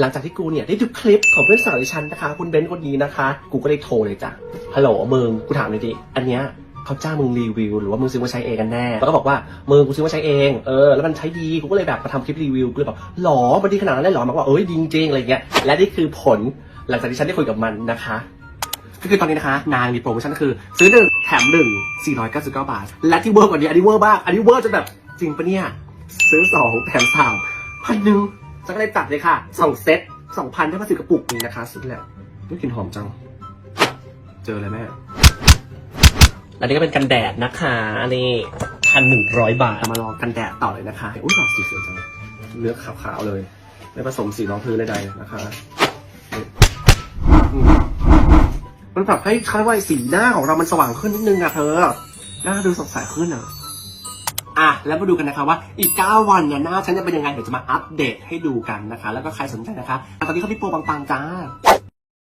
หลังจากที่กูเนี่ยได้ดูคลิปของเพื่อนสาวดิฉันนะคะ คุณเบนซ์คนนี้นะคะ กูก็เลยโทรเลยจ้ะฮัลโหลมึงกูถามเลยดิอันเนี้ยเขาจ้างมึงรีวิว หรือว่ามึงซื้อมาใช้เองกันแน่ แล้วก็บอกว่ามึงกูซื้อมาใช้เองเออแล้วมันใช้ดีกูก็เลยแบบมาทำคลิปรีวิวกูเลยบอกหรอมันดีขนาดนั้นเลยหรอมันก็บอกเอ้ยดีจริงๆอะไรเงี้ยและนี่คือผลหลังจากที่ฉันได้คุยกับมันนะคะก็คือตอนนี้นะคะ นางมีโปรโมชั่นก็คือ ซื้อหนึ่งแถมหนึ่ง499บาท และที่เวอร์กว่านี้อันนี้เวอร์บ้ากอันนี้เวอร์จนแบบจริงปะเนี่ยซื้อสองแถมสามพันหนึ่ง ฉันก็เลยจัดเลยค่ะสองเซ็ตสองพันได้มาสิบกระปุกนี่นะคะ สุดแล้วนี่กลิ่นหอมจัง เจอเลยแม่อันนี้ก็เป็นกันแดดนะคะนี่พันหนึ่งร้อยบาทมาลองกันแดดต่อเลยนะคะอุ้ยหอมสีสวยจังเนื้อขาวๆเลย ไม่ผสมสีรองพื้นใดๆนะคะนี่อืมมันปรับให้คล้ายว่าสีหน้าของเรามันสว่างขึ้นนิดนึงอะเธอหน้าดูสดใสขึ้นอะ อะแล้วมาดูกันนะคะว่าอีก 9 วันเนี่ยหน้าฉันจะเป็นยังไงเดี๋ยวจะมาอัปเดตให้ดูกันนะคะ แล้วก็ใครสนใจนะคะ ตอนนี้เขาพี่โปรปังๆจ้า